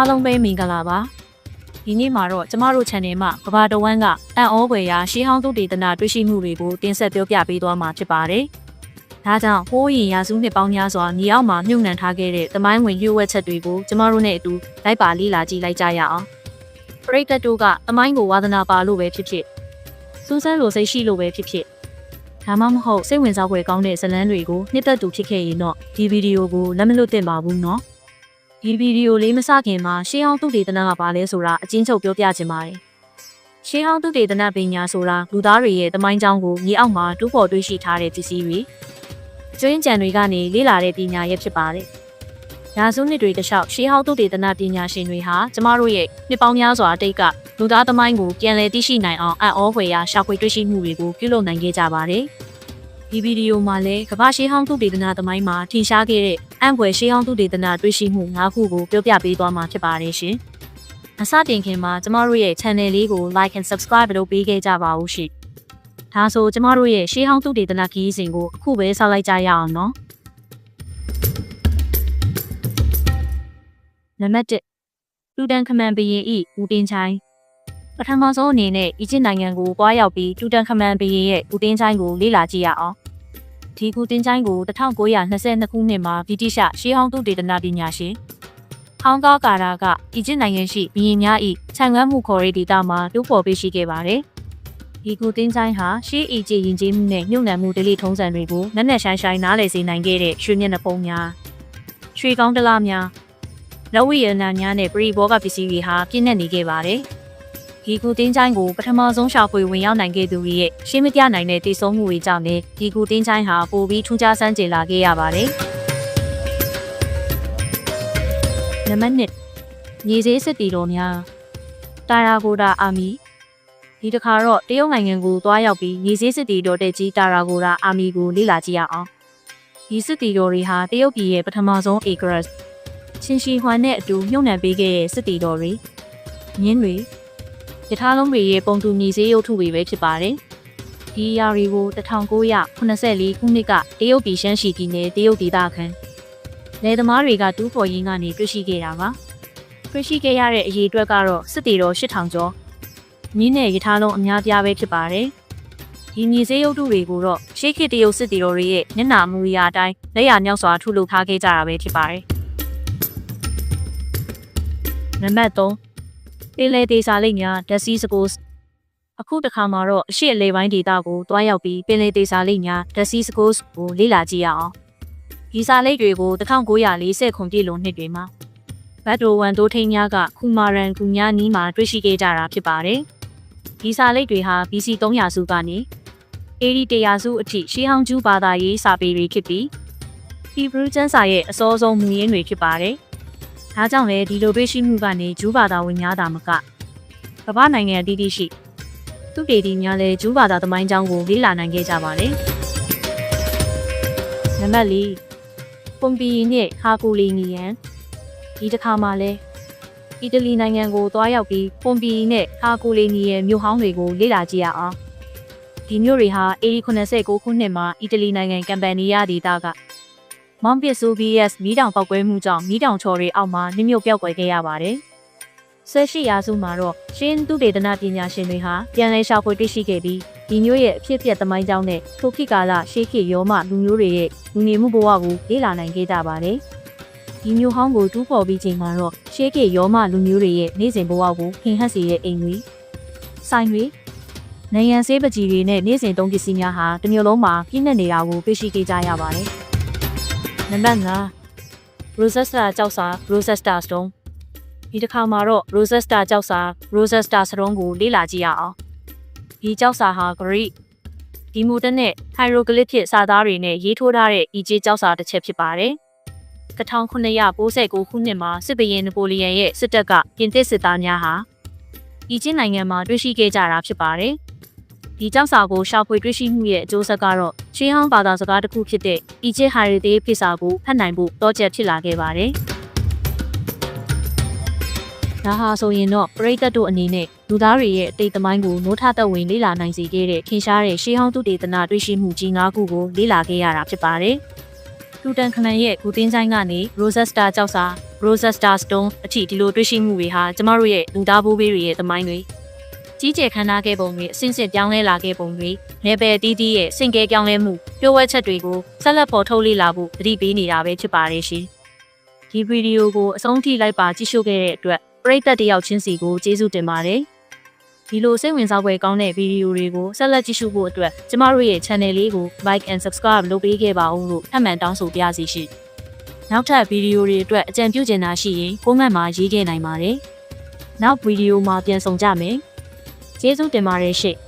အားလုံးပဲမင်္ဂလာပါဒီနေ့မှာတော့ကျမတို့ channel မှာကဘာတဝန်းကအံ့ဩဖွယ်ရာရှေးဟောင်းသုတေသနတွေ့ရှိမှုတွေကိုတင်ဆက်ပြောပြပေးသွားမှာဖြစ်ပါတယ်ဒါကြောင့်ဟိုးရင်ရာစုနှစ်ပေါင်းများစွာမြေအောက်မှာမြုပ်နှံထားခဲ့တဲ့သမိုင်းဝင်ရွေးဝက်ချက်တွေကိုကျမတို့နဲ့အတူလိုက်ပါလေ့လာကြည့်လိုက်ကြရအောင်ပရိသတ်တို့ကသမိုင်းကိုဝါသနာပါလို့ပဲဖြစ်ဖြစ်စူးစမ်းလို့စိတ်ရှိလို့ပဲဖြစ်ဖြစ်ဒါမှမဟုတ်စိတ်ဝင်စားဖွယ်ကောင်းတဲ့ဇာတ်လမ်းတွေကိုနှစ်သက်သူဖြစ်ခဲ့ရင်တော့ဒီဗီဒီယိုကိုလက်မလွတ်သင့်ပါဘူးနော် ဒီဗီဒီယိုလေးမစခင်မှာရှေးဟောင်းသုတေသနကဘာလဲဆိုတာအချင်းချုပ်ပြောပြချင်ပါတယ်။ရှေးဟောင်းသုတေသနပညာဆိုတာလူသားတွေရဲ့သမိုင်းကြောင်းကိုမြေအောက်မှာတူးဖော်တွေ့ရှိထားတဲ့ပစ္စည်းတွေကျွင်းကြံတွေကနေလေ့လာတဲ့ပညာရဲ့ဖြစ်ပါတယ်။ရာစုနှစ်တွေတလျှောက်ရှေးဟောင်းသုတေသနပညာရှင်တွေဟာကျမတို့ရဲ့နှစ်ပေါင်းများစွာအတိတ်ကလူသားသမိုင်းကိုပြန်လည်သိရှိနိုင်အောင်အံ့ဩဖွယ်ရာရှာဖွေတွေ့ရှိမှုတွေကိုပြုလုပ်နိုင်ခဲ့ကြပါတယ်။ဒီဗီဒီယိုမှာလည်းကမ္ဘာရှေးဟောင်းသုတေသနသမိုင်းမှာထင်ရှားခဲ့တဲ့ အံ့ဖွယ်ရှေးဟောင်းသုတေသနတွေ့ရှိမှု၅ခုကိုပြောပြပေးသွားမှာဖြစ်ပါတယ်ရှင်။အစတင်ခင်မှာကျမတို့ရဲ့ channel လေးကို like and subscribe လုပ်ပေးခဲ့ကြပါဦးရှင်။ဒါဆိုကျမတို့ရဲ့ရှေးဟောင်းသုတေသနခရီးစဉ်ကိုအခုပဲဆောက်လိုက်ကြရအောင်နော်။နံပါတ်1လူတန်ခမန်ဘရင်ဤဦးတင်ချိုင်းပထမဆုံးအနေနဲ့အီဂျစ်နိုင်ငံကိုတွားရောက်ပြီးတူတန်ခမန်ဘရင်ရဲ့ဦးတင်းချိုင်းကိုလေ့လာကြည့်ရအောင်။ ဒီကူတင်းချိုင်းကို1922ခုနှစ်မှာဗြိတိရှရှေးဟောင်းသုတေသနပညာရှင်ဟောင်ကာကာရာကအီဂျစ်နိုင်ငံရှိဘီရင်များ၏ခြံငန်းမှုခေါ်ရေးဒေတာမှာတူဖော်ပေးရှိခဲ့ပါတယ်။ဒီကူတင်းချိုင်းဟာရှေးအီဂျစ်ယဉ်ကျေးမှုနဲ့ညှို့နှံမှုဒလိထုံးစံတွေကိုနက်နက်ရှိုင်းရှိုင်းနားလည်စေနိုင်ခဲ့တဲ့ရွှေမျက်နှာပုံများရွှေကောင်းတလားများလက်ဝိရဏများနဲ့ပရိဘောဂပစ္စည်းတွေဟာပြည့်နေနေခဲ့ပါတယ်။ ဒီကူတင်းချိုင်းကိုပထမဆုံးရှာဖွေဝင်ရောက်နိုင်ခဲ့သူတွေရဲ့ရှင်းမပြနိုင်တဲ့တည်ဆုံမှုတွေကြောင့်လည်းဒီကူတင်းချိုင်းဟာပိုပြီးထူးခြားဆန်းကျင်လာခဲ့ရပါတယ်။နံပါတ်1မြေစည်းစစ်တီတော်များတာရာဂိုဒါအာမီဒီတစ်ခါတော့တရုတ်နိုင်ငံကိုသွားရောက်ပြီးမြေစည်းစစ်တီတော်တဲ့ကြီးတာရာဂိုဒါအာမီကိုလေ့လာကြည့်ရအောင်။ဒီစစ်တီတော်တွေဟာတရုတ်ပြည်ရဲ့ပထမဆုံးအေဂရတ်ချင်းရှီဟွမ်နဲ့အတူမြုံနှံပေးခဲ့တဲ့စစ်တီတော်တွေမြင်းတွေ ယထာလုံးတွေရဲ့ပုံတူညီစေးရုပ်ထုတွေပဲဖြစ်ပါတယ်။ဒီယာရီကို1984ခုနှစ်ကတရုတ်ပြည်ရှမ်းရှိပြည်နယ်တရုတ်ဒေသခံလယ်သမားတွေကတူးဖော်ရင်းကနေတွေ့ရှိခဲ့တာပါ။တွေ့ရှိခဲ့ရတဲ့အရေးအတွက်ကတော့စစ်တီတော်8000ကျော်မြင်းနဲ့ယထာလုံးအများပြားပဲဖြစ်ပါတယ်။ဒီညီစေးရုပ်ထုတွေကိုတော့ရှေးခေတ်တရုတ်စစ်တီတော်တွေရဲ့မျက်နှာမူရာအတိုင်းလက်ရမြောက်စွာထုလုပ်ထားခဲ့ကြတာပဲဖြစ်ပါတယ်။နံပါတ်3 ပင်လယ်ဒေသလိပ်များ Dead Sea Scrolls အခုတစ်ခါမှာတော့အရှိအလေပိုင်းဒေသကိုတွားရောက်ပြီးပင်လယ်ဒေသလိပ်များ Dead Sea Scrolls ကိုလေ့လာကြည့်ရအောင်ဒီစာလိပ်တွေကို1940ခုနှစ်လွန်နှစ်တွေမှာဘတ်တိုဝန်တိုးထိန်များကခူမာရန်ကူများနီးမှာတွေ့ရှိခဲ့ကြတာဖြစ်ပါတယ်ဒီစာလိပ်တွေဟာ BC 300စုကနေ AD 100စုအထိရှေးဟောင်းကျူးဘာသာရေးစာပေတွေဖြစ်ပြီး Hebrew ကျမ်းစာရဲ့အစောဆုံးမူရင်းတွေဖြစ်ပါတယ် ဒါကြောင့်လည်းဒီလိုတွေ့ရှိမှုကနေဂျူးဘာသာဝင်များသာမကကမ္ဘာနိုင်ငံအသီးသီးရှိသူတေတီများလည်းဂျူးဘာသာသမိုင်းကြောင်းကိုလေ့လာနိုင်ခဲ့ကြပါတယ်။နံပါတ်၄ပွန်ပီနဲ့ဟာကူလီနီယန်ဒီတစ်ခါမှလည်းအီတလီနိုင်ငံကိုသွားရောက်ပြီးပွန်ပီနဲ့ဟာကူလီနီယန်မြို့ဟောင်းတွေကိုလေ့လာကြည့်ရအောင်။ဒီမြို့တွေဟာ8089ခုနှစ်မှာအီတလီနိုင်ငံကမ်ပန်နီယာဒေသက မောင်ပစ်ဆိုဗီယက်မီးတောင်ပောက်ကွဲမှုကြောင့်မီးတောင်ချော်တွေအောက်မှာနှိမ့်မြုပ်ပျောက်ကွယ်ခဲ့ရပါတယ်။ဆက်ရှိရာစုမှာတော့ရှင်းသူတေသနပညာရှင်တွေဟာပြန်လည်ရှာဖွေတွေ့ရှိခဲ့ပြီးဒီမျိုးရဲ့အဖြစ်အပျက်သမိုင်းကြောင်းနဲ့ထိုခိကာလရှေးခေတ်ရောမလူမျိုးတွေရဲ့လူနေမှုဘဝကိုလေ့လာနိုင်ခဲ့ကြပါတယ်။ဒီမျိုးဟောင်းကိုတူးဖော်ပြီးချိန်မှာတော့ရှေးခေတ်ရောမလူမျိုးတွေရဲ့နေ့စဉ်ဘဝကိုခင်ဟပ်စေတဲ့အိမ်တွေဆိုင်တွေနိုင်ငံဆေးပကြီးတွေနဲ့နေ့စဉ်သုံးပစ္စည်းများဟာတစ်မျိုးလုံးမှာပြည့်နေနေတာကိုတွေ့ရှိခဲ့ကြရပါတယ်။ နံပါတ်5 Rosetta ကြောက်စာ Rosetta Stone ဒီတစ်ခါမှာတော့ Rosetta ကြောက်စာ Rosetta Stone ကိုလေ့လာကြည့်ရအောင်ဒီကြောက်စာဟာ Greek ဒီမူတနဲ့ hieroglyphic စာသားတွေနဲ့ရေးထိုးထားတဲ့အီဂျစ်ကြောက်စာတစ်ချက်ဖြစ်ပါတယ်1999ခုနှစ်မှာစစ်ဘရင်နပိုလီယန်ရဲ့စစ်တပ်ကပြင်သစ်စစ်သားများဟာအီဂျစ်နိုင်ငံမှာတွေ့ရှိခဲ့ကြတာဖြစ်ပါတယ်။ ဒီကြောက်စာကိုရှာဖွေတွေ့ရှိမှုရဲ့အကျိုးဆက်ကတော့ရှင်းဟောင်းဘာသာစကားတစ်ခုဖြစ်တဲ့အီဂျစ်ဟာရီတေးဖိစာကိုဖတ်နိုင်ဖို့တောချက်ဖြစ်လာခဲ့ပါတယ်။ဒါဟာဆိုရင်တော့ပရိသတ်တို့အနေနဲ့လူသားတွေရဲ့အတိတ်သမိုင်းကိုနိုးထသက်ဝင်လေ့လာနိုင်စေခဲ့တဲ့ခင်ရှားတဲ့ရှေးဟောင်းသုတေသနတွေ့ရှိမှုကြီး၅ခုကိုလေ့လာခဲ့ရတာဖြစ်ပါတယ်။တူတူတန်ခမန်ရဲ့ဂူတင်းချိုင်းကနေ Rosetta ကြောက်စာ Rosetta Stone အထိဒီလိုတွေ့ရှိမှုတွေဟာကျမတို့ရဲ့လူသားဘိုးဘေးတွေရဲ့သမိုင်းတွေ ကြီးကျယ်ခမ်းနားခဲ့ပုံတွေအဆင့်ဆင့်ပြောင်းလဲလာခဲ့ပုံတွေနယ်ပယ်တီးတီးရဲ့စင်ကဲပြောင်းလဲမှုပြိုးဝဲချက်တွေကိုဆက်လက်ပေါ်ထုတ်လေ့လာဖို့တတိပေးနေတာပဲဖြစ်ပါတယ်ရှင်ဒီဗီဒီယိုကိုအဆုံးထိလိုက်ပါကြည့်ရှုခဲ့တဲ့အတွက်ပရိသတ်တယောက်ချင်းစီကိုကျေးဇူးတင်ပါတယ်ဒီလိုစိတ်ဝင်စားဖွယ်ကောင်းတဲ့ဗီဒီယိုတွေကိုဆက်လက်ကြည့်ရှုဖို့အတွက်ကျမတို့ရဲ့ channel လေးကို like and subscribe လုပ်ပေးခဲ့ပါဦးလို့ထပ်မံတောင်းဆိုပါရစေရှင်။နောက်ထပ်ဗီဒီယိုတွေအတွက်အကြံပြုချင်တာရှိရင် comment မှာရေးခဲ့နိုင်ပါတယ်။နောက်ဗီဒီယိုမှာပြန်ဆောင်ကြမယ်။ ကျေးဇူးတင်ပါတယ်ရှင့်။